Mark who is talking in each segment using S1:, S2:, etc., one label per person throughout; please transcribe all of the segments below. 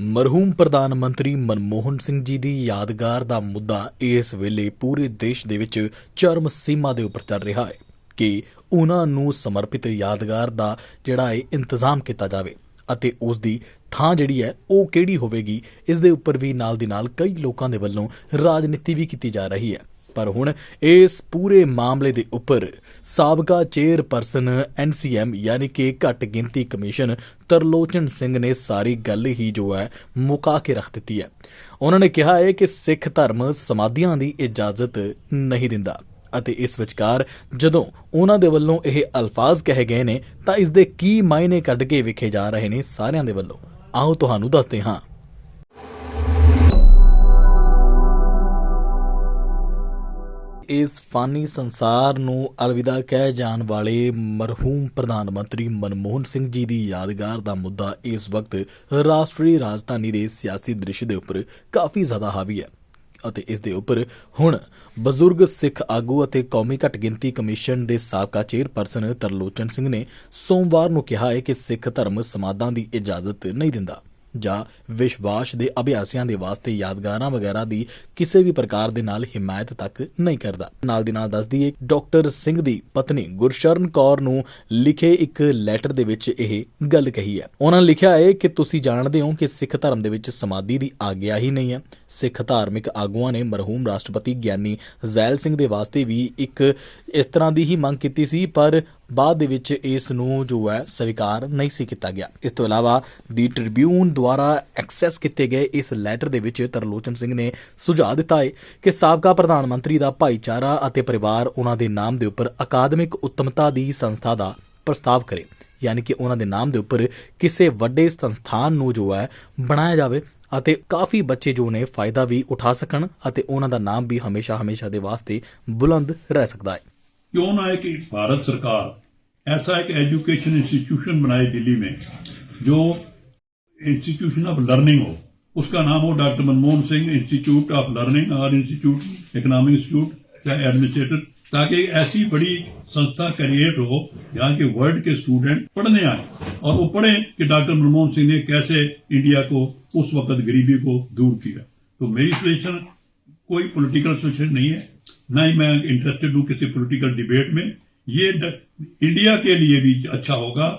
S1: ਮਰਹੂਮ ਪ੍ਰਧਾਨ ਮੰਤਰੀ ਮਨਮੋਹਨ ਸਿੰਘ ਜੀ ਦੀ ਯਾਦਗਾਰ ਦਾ ਮੁੱਦਾ ਇਸ ਵੇਲੇ ਪੂਰੇ ਦੇਸ਼ ਦੇ ਵਿੱਚ ਚਰਮ ਸੀਮਾ ਦੇ ਉੱਪਰ ਚੱਲ ਰਿਹਾ ਹੈ ਕਿ ਉਹਨਾਂ ਨੂੰ ਸਮਰਪਿਤ ਯਾਦਗਾਰ ਦਾ ਜਿਹੜਾ ਹੈ ਇੰਤਜ਼ਾਮ ਕੀਤਾ ਜਾਵੇ ਅਤੇ ਉਸ ਦੀ ਥਾਂ ਜਿਹੜੀ ਹੈ ਉਹ ਕਿਹੜੀ ਹੋਵੇਗੀ, ਇਸ ਦੇ ਉੱਪਰ ਵੀ ਨਾਲ ਦੀ ਨਾਲ ਕਈ ਲੋਕਾਂ ਦੇ ਵੱਲੋਂ ਰਾਜਨੀਤੀ ਵੀ ਕੀਤੀ ਜਾ ਰਹੀ ਹੈ। ਪਰ ਹੁਣ ਇਸ ਪੂਰੇ ਮਾਮਲੇ ਦੇ ਉੱਪਰ ਸਾਬਕਾ ਚੇਅਰਪਰਸਨ ਐਨਸੀਐਮ ਯਾਨੀ ਕਿ ਘੱਟ ਗਿਣਤੀ ਕਮਿਸ਼ਨ ਤਰਲੋਚਨ ਸਿੰਘ ਨੇ ਸਾਰੀ ਗੱਲ ਹੀ ਜੋ ਹੈ ਮੁਕਾ ਕੇ ਰੱਖ ਦਿੱਤੀ ਹੈ। ਉਹਨਾਂ ਨੇ ਕਿਹਾ ਹੈ ਕਿ ਸਿੱਖ ਧਰਮ ਸਮਾਧੀਆਂ ਦੀ ਇਜਾਜ਼ਤ ਨਹੀਂ ਦਿੰਦਾ ਅਤੇ ਇਸ ਵਿਚਕਾਰ ਜਦੋਂ ਉਹਨਾਂ ਦੇ ਵੱਲੋਂ ਇਹ ਅਲਫਾਜ਼ ਕਹੇ ਗਏ ਨੇ ਤਾਂ ਇਸ ਦੇ ਕੀ ਮਾਇਨੇ ਕੱਢ ਕੇ ਵਿਖੇ ਜਾ ਰਹੇ ਨੇ ਸਾਰਿਆਂ ਦੇ ਵੱਲੋਂ। ਆਓ ਤੁਹਾਨੂੰ ਦੱਸਦੇ ਹਾਂ। ਇਸ ਫਾਨੀ ਸੰਸਾਰ ਨੂੰ ਅਲਵਿਦਾ ਕਹਿ ਜਾਣ ਵਾਲੇ ਮਰਹੂਮ ਪ੍ਰਧਾਨ ਮੰਤਰੀ ਮਨਮੋਹਨ ਸਿੰਘ ਜੀ ਦੀ ਯਾਦਗਾਰ ਦਾ ਮੁੱਦਾ ਇਸ ਵਕਤ ਰਾਸ਼ਟਰੀ ਰਾਜਧਾਨੀ ਦੇ ਸਿਆਸੀ ਦ੍ਰਿਸ਼ ਦੇ ਉੱਪਰ ਕਾਫੀ ਜ਼ਿਆਦਾ ਹਾਵੀ ਹੈ ਅਤੇ ਇਸ ਦੇ ਉੱਪਰ ਹੁਣ ਬਜ਼ੁਰਗ, ਸਿੱਖ ਆਗੂ ਅਤੇ ਕੌਮੀ ਘੱਟ ਗਿਣਤੀ ਕਮਿਸ਼ਨ ਦੇ ਸਾਬਕਾ ਚੇਅਰਪਰਸਨ ਤਰਲੋਚਨ ਸਿੰਘ ਨੇ ਸੋਮਵਾਰ ਨੂੰ ਕਿਹਾ ਹੈ ਕਿ ਸਿੱਖ ਧਰਮ ਸਮਾਦਾਂ ਦੀ ਇਜਾਜ਼ਤ ਨਹੀਂ ਦਿੰਦਾ। ਜਾਂ ਵਿਸ਼ਵਾਸ ਦੇ ਅਭਿਆਸੀਆਂ ਦੇ ਵਾਸਤੇ ਯਾਦਗਾਰਾਂ ਵਗੈਰਾ ਦੀ ਕਿਸੇ ਵੀ ਪ੍ਰਕਾਰ ਦੇ ਨਾਲ ਹਿਮਾਇਤ ਤੱਕ ਨਹੀਂ ਕਰਦਾ। ਨਾਲ ਦੀ ਨਾਲ ਦੱਸਦੀ ਹੈ ਡਾਕਟਰ ਸਿੰਘ ਦੀ ਪਤਨੀ ਗੁਰਸ਼ਰਨ ਕੌਰ ਨੂੰ ਲਿਖੇ ਇੱਕ ਲੈਟਰ ਦੇ ਵਿੱਚ ਇਹ ਗੱਲ ਕਹੀ ਹੈ। ਉਹਨਾਂ ਲਿਖਿਆ ਹੈ ਕਿ ਤੁਸੀਂ ਜਾਣਦੇ ਹੋ ਕਿ ਸਿੱਖ ਧਰਮ ਦੇ ਵਿੱਚ ਸਮਾਧੀ ਦੀ ਆਗਿਆ ਹੀ ਨਹੀਂ ਹੈ। ਸਿੱਖ ਧਾਰਮਿਕ ਆਗੂਆਂ ਨੇ ਮਰਹੂਮ ਰਾਸ਼ਟਰਪਤੀ ਗਿਆਨੀ ਜ਼ੈਲ ਸਿੰਘ ਦੇ ਵਾਸਤੇ ਵੀ ਇੱਕ ਇਸ ਤਰ੍ਹਾਂ ਦੀ ਹੀ ਮੰਗ ਕੀਤੀ ਸੀ, ਪਰ ਬਾਅਦ ਦੇ ਵਿੱਚ ਇਸ ਨੂੰ ਜੋ ਹੈ ਸਵੀਕਾਰ ਨਹੀਂ ਸੀ ਕੀਤਾ ਗਿਆ। ਇਸ ਤੋਂ ਇਲਾਵਾ ਦੀ ਟ੍ਰਿਬਿਊਨ ਦੁਆਰਾ ਐਕਸੈਸ ਕੀਤੇ ਗਏ ਇਸ ਲੈਟਰ ਦੇ ਵਿੱਚ ਤਰਲੋਚਨ ਸਿੰਘ ਨੇ ਸੁਝਾਅ ਦਿੱਤਾ ਹੈ ਕਿ ਸਾਬਕਾ ਪ੍ਰਧਾਨ ਮੰਤਰੀ ਦਾ ਭਾਈਚਾਰਾ ਅਤੇ ਪਰਿਵਾਰ ਉਹਨਾਂ ਦੇ ਨਾਮ ਦੇ ਉੱਪਰ ਅਕਾਦਮਿਕ ਉੱਤਮਤਾ ਦੀ ਸੰਸਥਾ ਦਾ ਪ੍ਰਸਤਾਵ ਕਰੇ ਯਾਨੀ ਕਿ ਉਹਨਾਂ ਦੇ ਨਾਮ ਦੇ ਉੱਪਰ ਕਿਸੇ ਵੱਡੇ ਸੰਸਥਾਨ ਨੂੰ ਜੋ ਹੈ ਬਣਾਇਆ ਜਾਵੇ ਅਤੇ ਕਾਫੀ ਬੱਚੇ ਜੋ ਨੇ ਫਾਇਦਾ ਵੀ ਉਠਾ ਸਕਣ ਅਤੇ ਉਹਨਾਂ ਦਾ ਨਾਮ ਵੀ ਹਮੇਸ਼ਾ ਹਮੇਸ਼ਾ ਦੇ ਵਾਸਤੇ ਬੁਲੰਦ ਰਹਿ ਸਕਦਾ ਹੈ
S2: क्यों ना है कि भारत सरकार ऐसा एक एजुकेशन इंस्टीट्यूशन बनाए दिल्ली में जो इंस्टीट्यूशन ऑफ लर्निंग हो उसका नाम हो doctor Manmohan Singh institute of learning और इंस्टीट्यूट इकोनॉमिक इंस्टीट्यूट या تاکہ ایسی بڑی سنستہ کریٹ ہو جہاں کے ورڈ کے سٹوڈنٹ پڑھنے آئیں اور وہ پڑھیں کہ ڈاکٹر منموہن سنگھ نے کیسے انڈیا کو اس وقت غریبی کو دور کیا۔ تو میری سلیشن کوئی پولیٹیکل سلیشن نہیں ہے، نہ ہی میں انٹرسٹڈ ہوں کسی پولیٹیکل ڈیبیٹ میں۔ یہ انڈیا کے لیے بھی اچھا ہوگا،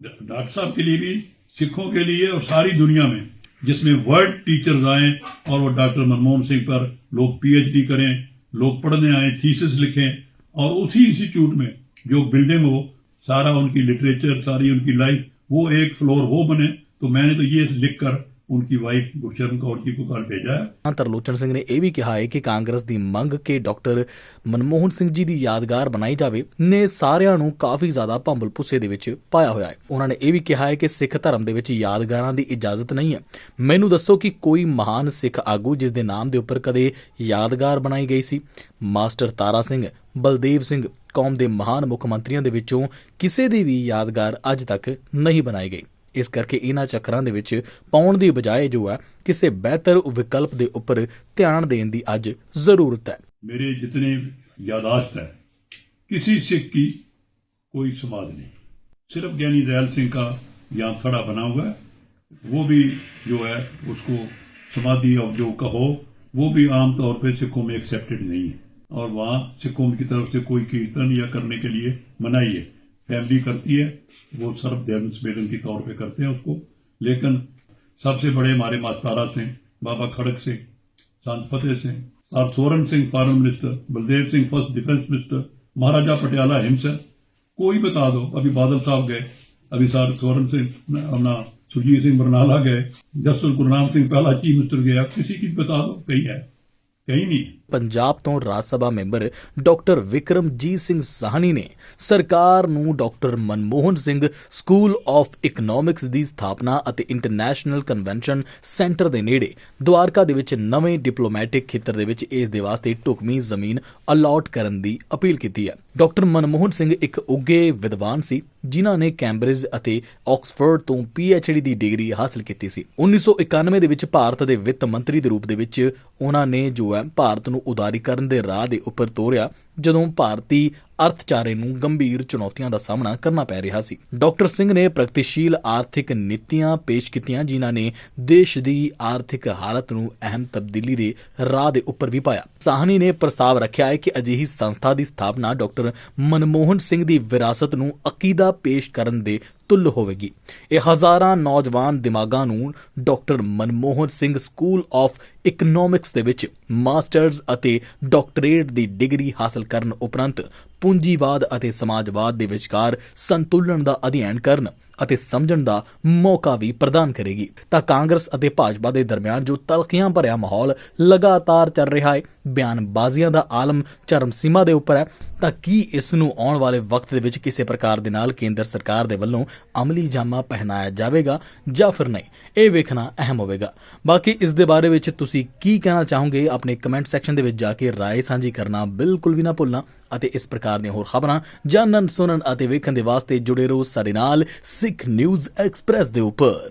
S2: ڈاکٹر صاحب کے لیے بھی، سکھوں کے لیے اور ساری دنیا میں، جس میں ورلڈ ٹیچرز آئیں اور وہ ڈاکٹر منموہن سنگھ پر لوگ پی ایچ ڈی کریں۔ लोग पढ़ने आए थीसिस लिखें और उसी इंस्टीट्यूट में जो बिल्डिंग हो सारा उनकी लिटरेचर सारी उनकी लाइफ वो एक फ्लोर वो बने तो मैंने तो ये लिखकर उनकी वाइफ गुरशरण कौर जी को कल भेजा है
S1: ਹਾਂ, ਤਰਲੋਚਨ ਸਿੰਘ ਨੇ ਇਹ ਵੀ ਕਿਹਾ ਹੈ ਕਿ ਕਾਂਗਰਸ ਦੀ ਮੰਗ ਕਿ ਡਾਕਟਰ ਮਨਮੋਹਨ ਸਿੰਘ ਜੀ ਦੀ ਯਾਦਗਾਰ ਬਣਾਈ ਜਾਵੇ ਨੇ ਸਾਰਿਆਂ ਨੂੰ ਕਾਫੀ ਜ਼ਿਆਦਾ ਭੰਬਲ ਭੁੱਸੇ ਦੇ ਵਿੱਚ ਪਾਇਆ ਹੋਇਆ ਹੈ ਉਹਨਾਂ ਨੇ ਇਹ ਵੀ ਕਿਹਾ ਹੈ ਕਿ ਸਿੱਖ ਧਰਮ ਦੇ ਵਿੱਚ ਯਾਦਗਾਰਾਂ ਦੀ ਇਜਾਜ਼ਤ ਨਹੀਂ ਹੈ ਮੈਨੂੰ ਦੱਸੋ ਕਿ ਕੋਈ ਮਹਾਨ ਸਿੱਖ ਆਗੂ ਜਿਸ ਦੇ ਨਾਮ ਦੇ ਉੱਪਰ ਕਦੇ ਯਾਦਗਾਰ ਬਣਾਈ ਗਈ ਸੀ ਮਾਸਟਰ ਤਾਰਾ ਸਿੰਘ ਬਲਦੇਵ ਸਿੰਘ ਕੌਮ ਦੇ ਮਹਾਨ ਮੁੱਖ ਮੰਤਰੀਆਂ ਦੇ ਵਿੱਚੋਂ ਕਿਸੇ ਦੀ ਵੀ ਯਾਦਗਾਰ ਅੱਜ ਤੱਕ ਨਹੀਂ ਬਣਾਈ ਗਈ ਇਸ ਕਰਕੇ ਇਹਨਾਂ ਚੱਕਰਾਂ ਦੇ ਵਿੱਚ ਪਾਉਣ ਦੀ ਬਜਾਏ ਜੋ ਹੈ ਕਿਸੇ ਬਿਹਤਰ ਵਿਕਲਪ ਦੇ ਉੱਪਰ ਧਿਆਨ ਦੇਣ ਦੀ ਅੱਜ ਜ਼ਰੂਰਤ ਹੈ
S2: मेरे जितने यादाश्त है किसी सिख की कोई समाधि नहीं सिर्फ ज्ञानी दयाल सिंह का यहाँ थड़ा बना हुआ है वो भी जो है उसको समाधि और जो कहो वो भी आमतौर पे सिखों में एक्सेप्टेड नहीं है और वहाँ सिखों की तरफ से कोई कीर्तन या करने के लिए मनाही है فیملی کرتی ہے، وہ صرف دیونس بیرن کے طور پہ کرتے ہیں اس کو۔ لیکن سب سے بڑے ہمارے ماستارا سنگھ بابا کھڑک سنگھ سانس فتح سنگھ اور Swaran Singh foreign minister, Baldev Singh, first defence minister, Maharaja Patiala ہمسر۔ کوئی بتا دو، ابھی بادل صاحب گئے، ابھی سر سورن سنگھ، اپنا سرجیت سنگھ برنالہ گئے، جسٹس گرنام سنگھ پہلا چیف منسٹر گیا۔ کسی کی بتا دو، کہیں ہے، کہیں نہیں ہے۔
S1: ਪੰਜਾਬ ਤੋਂ ਰਾਜ ਸਭਾ ਮੈਂਬਰ ਡਾਕਟਰ ਵਿਕਰਮਜੀਤ ਸਿੰਘ ਸਾਹਨੀ ਨੇ ਸਰਕਾਰ ਨੂੰ doctor Manmohan Singh school of economics ਦੀ ਸਥਾਪਨਾ ਅਤੇ ਇੰਟਰਨੈਸ਼ਨਲ ਕਨਵੈਨਸ਼ਨ ਸੈਂਟਰ ਦੇ ਨੇੜੇ ਦੁਆਰਕਾ ਦੇ ਵਿੱਚ ਨਵੇਂ ਡਿਪਲੋਮੈਟਿਕ ਖੇਤਰ ਦੇ ਵਿੱਚ ਇਸ ਦੇ ਵਾਸਤੇ ਢੁਕਵੀਂ ਜ਼ਮੀਨ ਅਲਾਟ ਕਰਨ ਦੀ ਅਪੀਲ ਕੀਤੀ ਹੈ। ਡਾਕਟਰ ਮਨਮੋਹਨ ਸਿੰਘ ਇੱਕ ਉੱਗੇ ਵਿਦਵਾਨ ਸੀ, ਜਿਨ੍ਹਾਂ ਨੇ ਕੈਂਬਰਿਜ ਅਤੇ ਆਕਸਫੋਰਡ ਤੋਂ ਡੀ ਦੀ ਡਿਗਰੀ ਹਾਸਲ ਕੀਤੀ ਸੀ। 1991 ਦੇ ਵਿੱਚ ਭਾਰਤ ਦੇ ਵਿੱਤ ਮੰਤਰੀ ਦੇ ਰੂਪ ਦੇ ਵਿੱਚ ਉਹਨਾਂ ਨੇ ਜੋ ਹੈ ਭਾਰਤ ਨੂੰ ਉਦਾਰੀਕਰਨ ਦੇ ਰਾਹ ਦੇ ਉੱਪਰ ਤੋਰਿਆ ਜਦੋਂ ਭਾਰਤੀ ਅਰਥਚਾਰੇ ਨੂੰ ਗੰਭੀਰ ਚੁਣੌਤੀਆਂ ਦਾ ਸਾਹਮਣਾ ਕਰਨਾ ਪੈ ਰਿਹਾ ਸੀ। ਡਾਕਟਰ ਸਿੰਘ ਨੇ ਪ੍ਰਗਤੀਸ਼ੀਲ ਆਰਥਿਕ ਨੀਤੀਆਂ ਪੇਸ਼ ਕੀਤੀਆਂ, ਜਿਨ੍ਹਾਂ ਨੇ ਦੇਸ਼ ਦੀ ਆਰਥਿਕ ਹਾਲਤ ਨੂੰ ਅਹਿਮ ਤਬਦੀਲੀ ਦੇ ਰਾਹ ਦੇ ਉੱਪਰ ਵੀ ਪਾਇਆ। ਸਾਹਨੀ ਨੇ ਪ੍ਰਸਤਾਵ ਰੱਖਿਆ ਹੈ ਕਿ ਅਜਿਹੀ ਸੰਸਥਾ ਦੀ ਸਥਾਪਨਾ ਡਾਕਟਰ ਮਨਮੋਹਨ ਸਿੰਘ ਦੀ ਵਿਰਾਸਤ ਨੂੰ ਅਕੀਦਾ ਪੇਸ਼ ਕਰਨ ਦੇ ਤੁੱਲ ਹੋਵੇਗੀ। ਇਹ ਹਜ਼ਾਰਾਂ ਨੌਜਵਾਨ ਦਿਮਾਗਾਂ ਨੂੰ doctor Manmohan Singh school of economics ਦੇ ਵਿੱਚ ਮਾਸਟਰਜ਼ ਅਤੇ ਡਾਕਟਰੇਟ ਦੀ ਡਿਗਰੀ ਹਾਸਲ ਕਰਨ ਉਪਰੰਤ ਪੂੰਜੀਵਾਦ ਅਤੇ ਸਮਾਜਵਾਦ ਦੇ ਵਿਚਕਾਰ ਸੰਤੁਲਨ ਦਾ ਅਧਿਐਨ ਕਰਨ। ਅਤੇ ਸਮਝਣ ਦਾ ਮੌਕਾ ਵੀ ਪ੍ਰਦਾਨ ਕਰੇਗੀ। ਤਾਂ ਕਾਂਗਰਸ ਅਤੇ ਭਾਜਪਾ ਦੇ ਦਰਮਿਆਨ ਜੋ ਤਲਖੀਆਂ ਭਰਿਆ ਮਾਹੌਲ ਲਗਾਤਾਰ ਚੱਲ ਰਿਹਾ ਹੈ ਬਿਆਨਬਾਜ਼ੀਆਂ ਦਾ ਆਲਮ ਚਰਮ ਸੀਮਾ ਦੇ ਉੱਪਰ ਹੈ, ਤਾਂ ਕੀ ਇਸ ਨੂੰ ਆਉਣ ਵਾਲੇ ਵਕਤ ਦੇ ਵਿੱਚ ਕਿਸੇ ਪ੍ਰਕਾਰ ਦੇ ਨਾਲ ਕੇਂਦਰ ਸਰਕਾਰ ਦੇ ਵੱਲੋਂ ਅਮਲੀ ਜਾਮਾ ਪਹਿਨਾਇਆ ਜਾਵੇਗਾ ਜਾਂ ਫਿਰ ਨਹੀਂ? ਇਹ ਵੇਖਣਾ ਅਹਿਮ ਹੋਵੇਗਾ। ਬਾਕੀ ਇਸ ਦੇ ਬਾਰੇ ਵਿੱਚ ਤੁਸੀਂ ਕੀ ਕਹਿਣਾ ਚਾਹੋਗੇ, ਆਪਣੇ ਕਮੈਂਟ ਸੈਕਸ਼ਨ ਦੇ ਵਿੱਚ ਜਾ ਕੇ ਰਾਏ ਸਾਂਝੀ ਕਰਨਾ ਬਿਲਕੁਲ ਵੀ ਨਾ ਭੁੱਲਣਾ। ਅਤੇ ਇਸ ਪ੍ਰਕਾਰ ਦੀਆਂ ਹੋਰ ਖਬਰਾਂ ਜਾਣਨ, ਸੁਣਨ ਅਤੇ ਵੇਖਣ ਦੇ ਵਾਸਤੇ ਜੁੜੇ ਰਹੋ ਸਾਡੇ ਨਾਲ ਸਿੱਖ ਨਿਊਜ਼ ਐਕਸਪ੍ਰੈਸ ਦੇ ਉੱਪਰ।